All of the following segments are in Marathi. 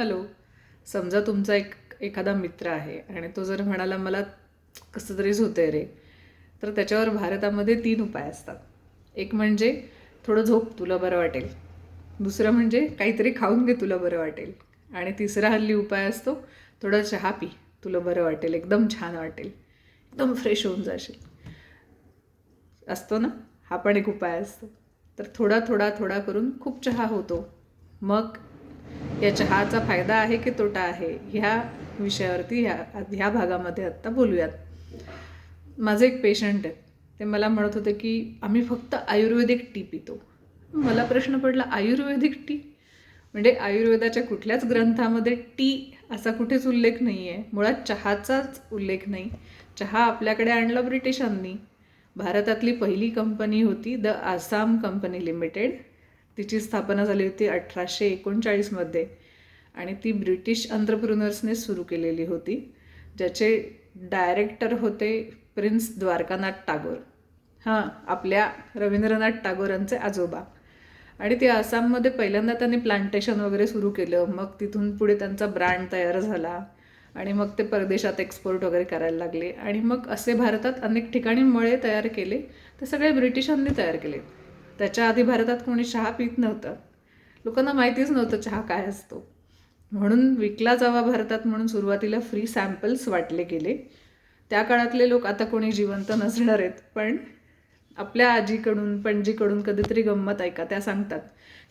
हॅलो. समजा तुमचा एक एखादा मित्र आहे आणि तो जर म्हणाला मला कसं तरीच होतंय रे. तर त्याच्यावर भारतामध्ये तीन उपाय असतात. एक म्हणजे थोडं झोप तुला बरं वाटेल. दुसरं म्हणजे काहीतरी खाऊन घे तुला बरं वाटेल. आणि तिसरा हल्ली उपाय असतो थोडा चहा पी तुला बरं वाटेल एकदम छान वाटेल. एकदम फ्रेश होऊन जाशील. असतो ना? हा पण एक उपाय असतो. तर थोडा थोडा थोडा करून खूप चहा होतो. मग या चहाचा फायदा आहे की तोटा आहे? ह्या विषयावरती ह्या ह्या भागामध्ये आत्ता बोलूयात. माझे एक पेशंट आहेत ते मला म्हणत होते की आम्ही फक्त आयुर्वेदिक टी पितो. मला प्रश्न पडला आयुर्वेदिक टी? म्हणजे आयुर्वेदाच्या कुठल्याच ग्रंथामध्ये टी असा कुठेच उल्लेख नाही आहे मुळात चहाचाच उल्लेख नाही. चहा आपल्याकडे आणला ब्रिटिशांनी. भारतातली पहिली कंपनी होती द आसाम कंपनी लिमिटेड तिची स्थापना झाली होती अठराशे एकोणचाळीसमध्ये. आणि ती ब्रिटिश अंतरप्रुनर्सने सुरू केलेली होती ज्याचे डायरेक्टर होते प्रिन्स द्वारकानाथ टागोर. हां आपल्या रवींद्रनाथ टागोरांचे आजोबा. आणि ते आसाममध्ये पहिल्यांदा त्यांनी प्लांटेशन वगैरे सुरू केलं. मग तिथून पुढे त्यांचा ब्रँड तयार झाला. आणि मग ते परदेशात एक्सपोर्ट वगैरे करायला लागले. आणि मग असे भारतात अनेक ठिकाणी मळे तयार केले. ते सगळे ब्रिटिशांनी तयार केले. त्याच्या आधी भारतात कोणी चहा पित नव्हतं. लोकांना माहितीच नव्हतं चहा काय असतो. म्हणून विकला जावा भारतात म्हणून सुरुवातीला फ्री सॅम्पल्स वाटले गेले. त्या काळातले लोक आता कोणी जिवंत नसणार आहेत पण आपल्या आजीकडून पणजीकडून कधीतरी गंमत ऐका. त्या सांगतात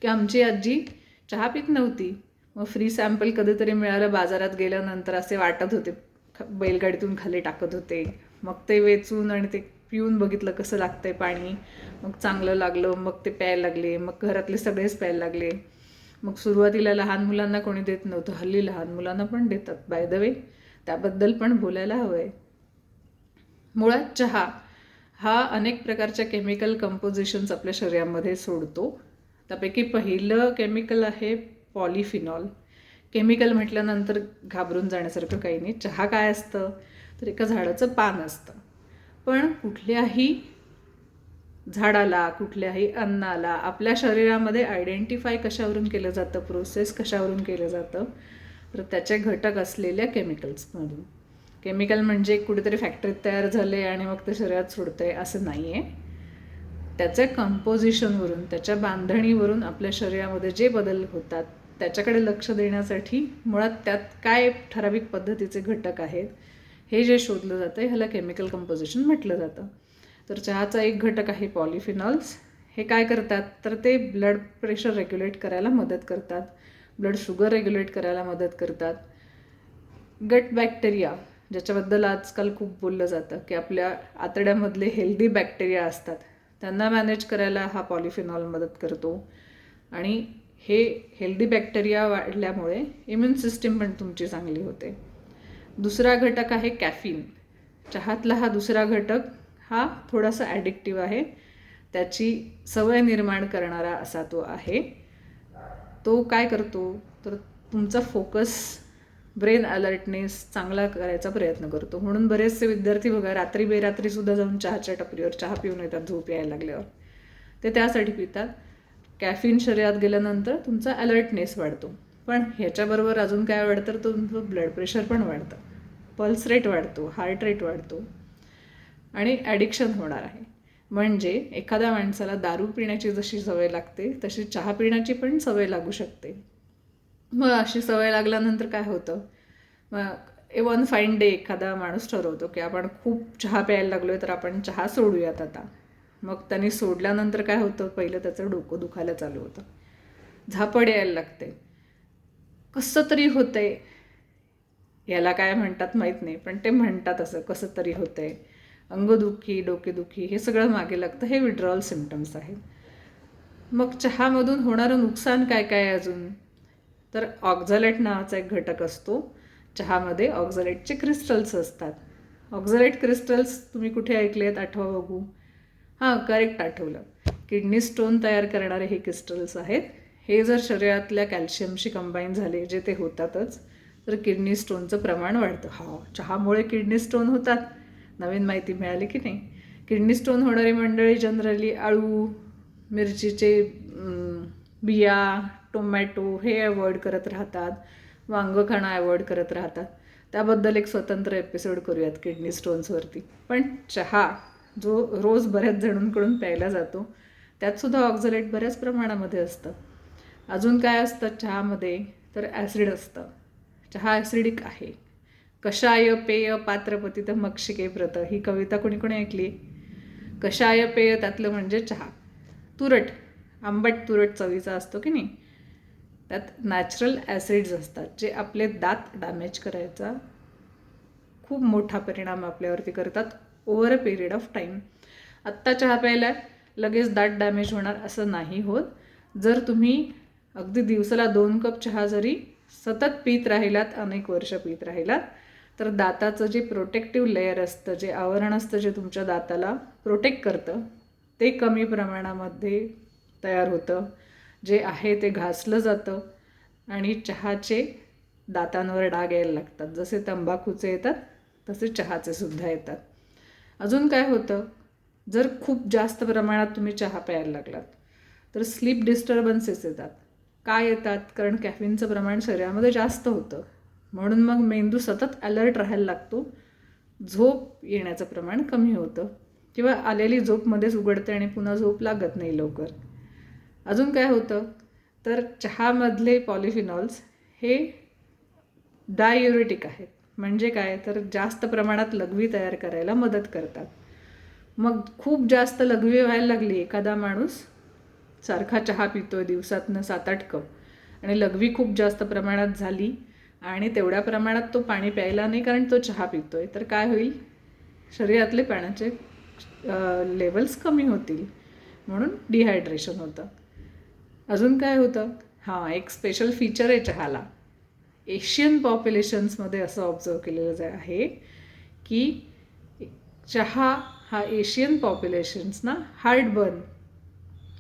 की आमची आजी चहा पित नव्हती. मग फ्री सॅम्पल कधीतरी मिळालं बाजारात गेल्यानंतर असे वाटत होते. बैलगाडीतून खाली टाकत होते. मग ते वेचून आणि ते पिऊन बघितलं कसं लागतंय पाणी. मग चांगलं लागलं मग ते प्यायला लागले मग घरातले सगळेच प्यायला लागले. मग सुरुवातीला लहान मुलांना कोणी देत नव्हतं हल्ली लहान मुलांना पण देतात. बाय द वे त्याबद्दल पण बोलायला हवं आहे मुळात चहा हा अनेक प्रकारच्या केमिकल कंपोजिशन्स आपल्या शरीरामध्ये सोडतो. त्यापैकी पहिलं केमिकल आहे पॉलिफिनॉल केमिकल म्हटल्यानंतर घाबरून जाण्यासारखं काही नाही. चहा काय असतं? तर एका झाडाचं पान असतं. पण कुठल्याही झाडाला कुठल्याही अन्नाला आपल्या शरीरामध्ये आयडेंटिफाय कशावरून केलं जातं प्रोसेस कशावरून केलं जातं तर त्याचे घटक असलेल्या केमिकल्समधून केमिकल म्हणजे कुठेतरी फॅक्टरीत तयार झाले आणि मग ते शरीरात सोडतं आहे असं नाही आहे त्याचे कंपोजिशनवरून त्याच्या बांधणीवरून आपल्या शरीरामध्ये जे बदल होतात त्याच्याकडे लक्ष देण्यासाठी मुळात त्यात काय ठराविक पद्धतीचे घटक आहेत हे जे शोधलं जातं ह्याला केमिकल कंपोजिशन म्हटलं जातं. तर चहाचा एक घटक आहे पॉलिफिनॉल्स हे काय करतात? तर ते ब्लड प्रेशर रेग्युलेट करायला मदत करतात. ब्लड शुगर रेग्युलेट करायला मदत करतात. गट बॅक्टेरिया ज्याच्याबद्दल आजकाल खूप बोललं जातं की आपल्या आतड्यामधले हेल्दी बॅक्टेरिया असतात. त्यांना मॅनेज करायला हा पॉलिफिनॉल मदत करतो. आणि हे हेल्दी बॅक्टेरिया वाढल्यामुळे इम्युन सिस्टीम पण तुमची चांगली होते. दुसरा घटक आहे कॅफिन. चहातला हा दुसरा घटक हा थोडासा ॲडिक्टिव्ह आहे. त्याची सवय निर्माण करणारा असा तो आहे. तो काय करतो? तर तुमचा फोकस ब्रेन अलर्टनेस चांगला करायचा प्रयत्न करतो. म्हणून बरेचसे विद्यार्थी बघा रात्री बेरात्रीसुद्धा जाऊन चहाच्या टपरीवर चहा पिऊन येतात झोप यायला लागल्यावर. ते त्यासाठी पितात. कॅफिन शरीरात गेल्यानंतर तुमचा अलर्टनेस वाढतो. पण ह्याच्याबरोबर अजून काय वाढतं? तर तुमचं ब्लड प्रेशर पण वाढतं. पल्स रेट वाढतो हार्ट रेट वाढतो आणि ॲडिक्शन होणार आहे. म्हणजे एखाद्या माणसाला दारू पिण्याची जशी सवय लागते तशी चहा पिण्याची पण सवय लागू शकते. मग अशी सवय लागल्यानंतर काय होतं? मग ए वन फाईन डे एखादा माणूस ठरवतो की आपण खूप चहा प्यायला लागलो आहे तर आपण चहा सोडूयात आता. मग त्यांनी सोडल्यानंतर काय होतं? पहिलं त्याचं डोकं दुखायला चालू होतं. झापड यायला लागते. कसं तरी होतंय. याला काय म्हणतात माहीत नाही पण ते म्हणतात असं कसं तरी होतंय. अंगदुखी डोकेदुखी हे सगळं मागे लागतं. हे विड्रॉल सिमटम्स आहेत. मग चहामधून होणारं नुकसान काय काय अजून? तर ऑक्झलेट नावाचा एक घटक असतो. चहामध्ये ऑक्झलेटचे क्रिस्टल्स असतात. ऑक्झलेट क्रिस्टल्स तुम्ही कुठे ऐकले आहेत आठवा बघू. हां करेक्ट आठवलं. किडनी स्टोन तयार करणारे हे क्रिस्टल्स आहेत. हे जर शरीरातल्या कॅल्शियमशी कंबाईन झाले जे ते होतातच तर किडनी स्टोनचं प्रमाण वाढतं. हा चहामुळे किडनी स्टोन होतात. नवीन माहिती मिळाली की नाही? किडनी स्टोन होणारी मंडळी जनरली आळू मिरचीचे बिया टोमॅटो हे अवॉइड करत राहतात. वांगं खाणं अवॉइड करत राहतात. त्याबद्दल एक स्वतंत्र एपिसोड करूयात किडनी स्टोन्सवरती पण चहा जो रोज बऱ्याच जणांकडून प्यायला जातो त्यातसुद्धा ऑक्झलेट बऱ्याच प्रमाणामध्ये असतं. अजून काय असतं चहामध्ये? तर ॲसिड असतं. चहा ॲसिडिक आहे. कषाय पेय पात्रपती तर मक्षिके व्रत. ही कविता कोणी कोणी ऐकली? कषाय पेय त्यातलं म्हणजे चहा. तुरट. आंबट तुरट चवीचा असतो की नाही? त्यात नॅचरल ॲसिड्स असतात जे आपले दात डॅमेज करायचा खूप मोठा परिणाम आपल्यावरती करतात over a period of time आत्ता चहा प्यायला लगेच दात डॅमेज होणार असं नाही होत. जर तुम्ही अगदी दिवसाला दोन कप चहा जरी सतत पित राहिलात अनेक वर्ष पित राहिलात. तर दाताचं जे प्रोटेक्टिव्ह लेअर असतं जे आवरण असतं जे तुमच्या दाताला प्रोटेक्ट करतं ते कमी प्रमाणामध्ये तयार होतं. जे आहे ते घासलं जातं आणि चहाचे दातांवर डाग यायला लागतात. जसे तंबाखूचे येतात तसे चहाचे सुद्धा येतात. अजून काय होतं? जर खूप जास्त प्रमाणात तुम्ही चहा प्यायला लागलात तर स्लीप डिस्टर्बन्सेस येतात. का येतात? कारण कॅफिनचं प्रमाण शरीरामध्ये जास्त होतं. म्हणून मग मेंदू सतत अलर्ट राहायला लागतो. झोप येण्याचं प्रमाण कमी होतं. किंवा आलेली झोपमध्येच उघडते आणि पुन्हा झोप लागत नाही लवकर. अजून काय होतं? तर चहामधले पॉलिफिनॉल्स हे डायुरेटिक आहेत. म्हणजे काय? तर जास्त प्रमाणात लघवी तयार करायला मदत करतात. मग खूप जास्त लघवी व्हायला लागली एखादा माणूस सारखा चहा पितो आहे दिवसातनं सात आठ कप. आणि लघवी खूप जास्त प्रमाणात झाली आणि तेवढ्या प्रमाणात तो पाणी प्यायला नाही कारण तो चहा पितो आहे तर काय होईल? शरीरातले पाण्याचे लेवल्स कमी होतील. म्हणून डिहायड्रेशन होतं. अजून काय होतं? हां एक स्पेशल फीचर आहे चहाला. एशियन पॉप्युलेशन्समध्ये असं ऑब्झर्व केलेलं आहे की चहा हा एशियन पॉप्युलेशन्सना हार्टबर्न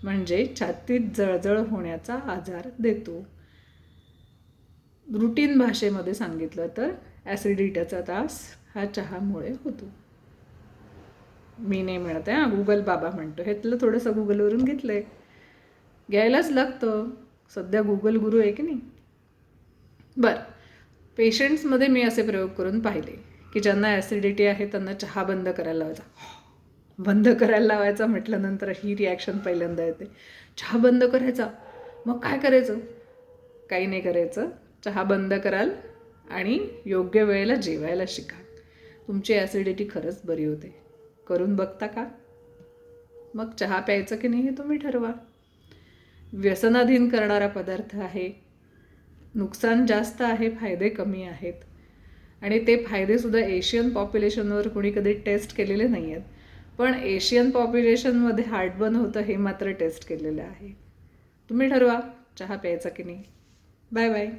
म्हणजे छातीत जळजळ होण्याचा आजार देतो. रुटीन भाषेमध्ये सांगितलं तर ॲसिडिटीचा त्रास हा चहामुळे होतो. मी नाही म्हणत आहे हां गुगल बाबा म्हणतो. हे तुला थोडंसं गुगलवरून घेतलं आहे घ्यायलाच लागतं. सध्या गुगल गुरु आहे की नाही? बरं. पेशंट्समध्ये मी असे प्रयोग करून पाहिले की ज्यांना ॲसिडिटी आहे त्यांना चहा बंद करायला लावायचा बंद करायला लावायचा म्हटल्यानंतर ही रिॲक्शन पहिल्यांदा येते. चहा बंद करायचा? मग काय करायचं? काही नाही करायचं. चहा बंद कराल आणि योग्य वेळेला जेवायला शिका. तुमची ॲसिडिटी खरंच बरी होते. करून बघता का? मग चहा प्यायचं की नाही हे तुम्ही ठरवा. व्यसनाधीन करणारा पदार्थ आहे. नुकसान जास्त आहे फायदे कमी आहेत. आणि ते फायदेसुद्धा एशियन पॉप्युलेशनवर कोणी कधी टेस्ट केलेले नाही आहेत पण एशियन पॉप्युलेशनमध्ये हार्टबर्न होतं हे मात्र टेस्ट केलेलं आहे. तुम्ही ठरवा चहा प्यायचा की नाही? Bye bye.